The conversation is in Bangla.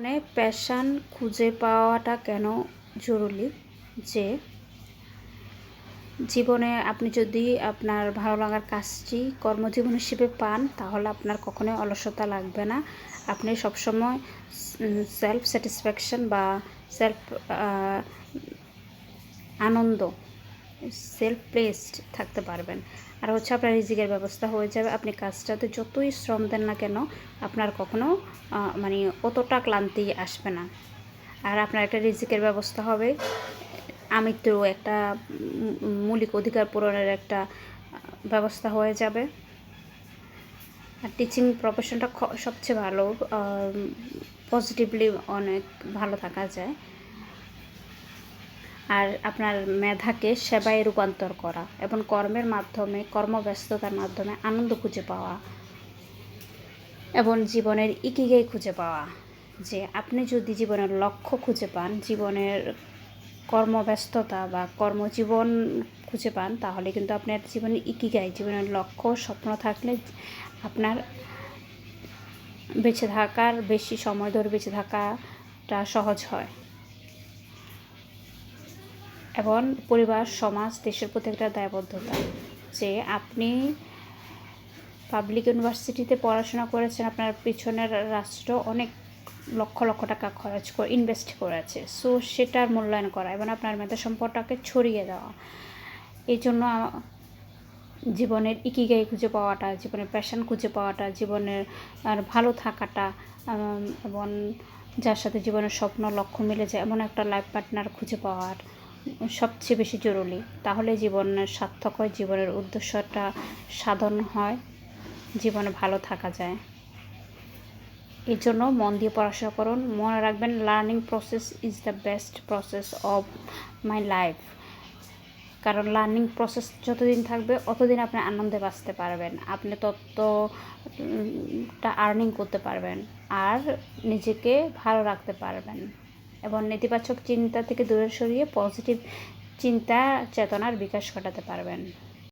মানে প্যাশান খুঁজে পাওয়াটা কেন জরুরি? যে, জীবনে আপনি যদি আপনার ভালো লাগার কাজটি কর্মজীবন হিসেবে পান, তাহলে আপনার কখনোই অলসতা লাগবে না। আপনি সবসময় সেলফ স্যাটিসফ্যাকশন বা সেলফ আনন্দ সেলফ প্লেসড থাকতে পারবেন। আর হচ্ছে আপনার রিজিকের ব্যবস্থা হয়ে যাবে। আপনি কাজটাতে যতই শ্রম দেন না কেন, আপনার কখনো মানে অতটা ক্লান্তি আসবে না। আর আপনার একটা রিজিকের ব্যবস্থা হবে। আমৃত্যু একটা মৌলিক অধিকার পূরণের একটা ব্যবস্থা হয়ে যাবে। আর টিচিং প্রফেশনটা সবচেয়ে ভালো পজিটিভলি অনেক ভালো থাকা যায়। আর আপনার মেধাকে সেবায় রূপান্তর করা এবং কর্মের মাধ্যমে, কর্মব্যস্ততার মাধ্যমে আনন্দ খুঁজে পাওয়া এবং জীবনের ইকিগাই খুঁজে পাওয়া। যে আপনি যদি জীবনের লক্ষ্য খুঁজে পান, জীবনের কর্মব্যস্ততা বা কর্মজীবন খুঁজে পান, তাহলে কিন্তু আপনার জীবনের ইকিগাই, জীবনের লক্ষ্য স্বপ্ন থাকলে আপনার বেঁচে থাকার, বেশি সময় ধরে বেঁচে থাকাটা সহজ হয়। এবং পরিবার, সমাজ, দেশের প্রতি একটা দায়বদ্ধতা যে আপনি পাবলিক ইউনিভার্সিটিতে পড়াশোনা করেছেন, আপনার পিছনের রাষ্ট্র অনেক লক্ষ লক্ষ টাকা খরচ করে ইনভেস্ট করেছে। সো সেটার মূল্যায়ন করা এবং আপনার মেধা সম্পদটাকে ছড়িয়ে দেওয়া। এই জন্য জীবনের ইকিগাই খুঁজে পাওয়াটা, জীবনের প্যাশন খুঁজে পাওয়াটা, জীবনের আর ভালো থাকাটা এবং যার সাথে জীবনের স্বপ্ন, লক্ষ্য মিলে যায়, এমন একটা লাইফ পার্টনার খুঁজে পাওয়ার সবচেয়ে বেশি জরুরি। তাহলে জীবনের সার্থক হয়, জীবনের উদ্দেশ্যটা সাধন হয়, জীবনে ভালো থাকা যায়। এর জন্য মন দিয়ে পড়াশোনা করুন। মনে রাখবেন learning process is the best process of my life কারণ লার্নিং প্রসেস যতদিন থাকবে, অতদিন আপনি আনন্দে বাঁচতে পারবেন। আপনি ততটা আর্নিং করতে পারবেন। আর নিজেকে ভালো রাখতে পারবেন। এবং নেতিবাচক চিন্তা থেকে দূরে সরিয়ে পজিটিভ চিন্তা চেতনার বিকাশ ঘটাতে পারবেন।